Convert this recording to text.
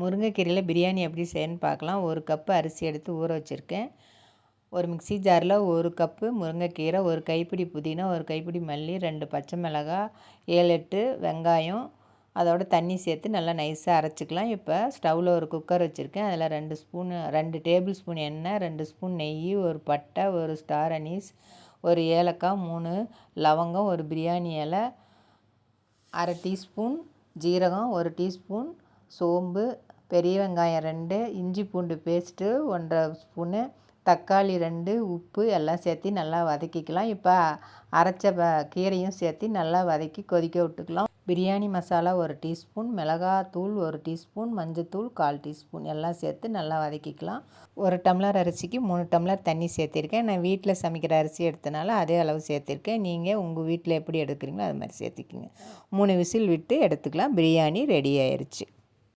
முருங்கைக்கீரையில் பிரியாணி எப்படி செய்யணும்னு பார்க்கலாம். ஒரு கப்பு அரிசி எடுத்து ஊற வச்சுருக்கேன். ஒரு மிக்ஸி ஜாரில் ஒரு கப்பு முருங்கைக்கீரை ஒரு கைப்பிடி புதினா ஒரு கைப்பிடி மல்லி ரெண்டு பச்சை மிளகாய் ஏழு எட்டு வெங்காயம். அதோட தண்ணி சேர்த்து நல்லா நைஸாக அரைச்சிக்கலாம். இப்போ ஸ்டவ்வில் ஒரு குக்கர் வச்சுருக்கேன். அதில் ரெண்டு ஸ்பூனு ரெண்டு டேபிள் ஸ்பூன் எண்ணெய் ரெண்டு ஸ்பூன் நெய் ஒரு பட்டை ஒரு ஸ்டார் அனீஸ் ஒரு ஏலக்காய் மூணு லவங்கம் ஒரு பிரியாணி இலை அரை டீஸ்பூன் ஜீரகம் ஒரு டீஸ்பூன் சோம்பு பெரிய வெங்காயம் ரெண்டு இஞ்சி பூண்டு பேஸ்ட்டு ஒன்றரை ஸ்பூனு தக்காளி ரெண்டு உப்பு எல்லாம் சேர்த்து நல்லா வதக்கிக்கலாம். இப்போ அரைச்ச ப கீரையும் சேர்த்து நல்லா வதக்கி கொதிக்க விட்டுக்கலாம். பிரியாணி மசாலா ஒரு டீஸ்பூன் மிளகாத்தூள் ஒரு டீஸ்பூன் மஞ்சத்தூள் கால் டீஸ்பூன் எல்லாம் சேர்த்து நல்லா வதக்கிக்கலாம். ஒரு டம்ளர் அரிசிக்கு மூணு டம்ளர் தண்ணி சேர்த்திருக்கேன். நான் வீட்டில் சமைக்கிற அரிசி எடுத்தனால அதே அளவு சேர்த்திருக்கேன். நீங்கள் உங்கள் வீட்டில் எப்படி எடுக்கிறீங்களோ அது மாதிரி சேர்த்துக்கிங்க. மூணு விசில் விட்டு எடுத்துக்கலாம். பிரியாணி ரெடி ஆயிடுச்சு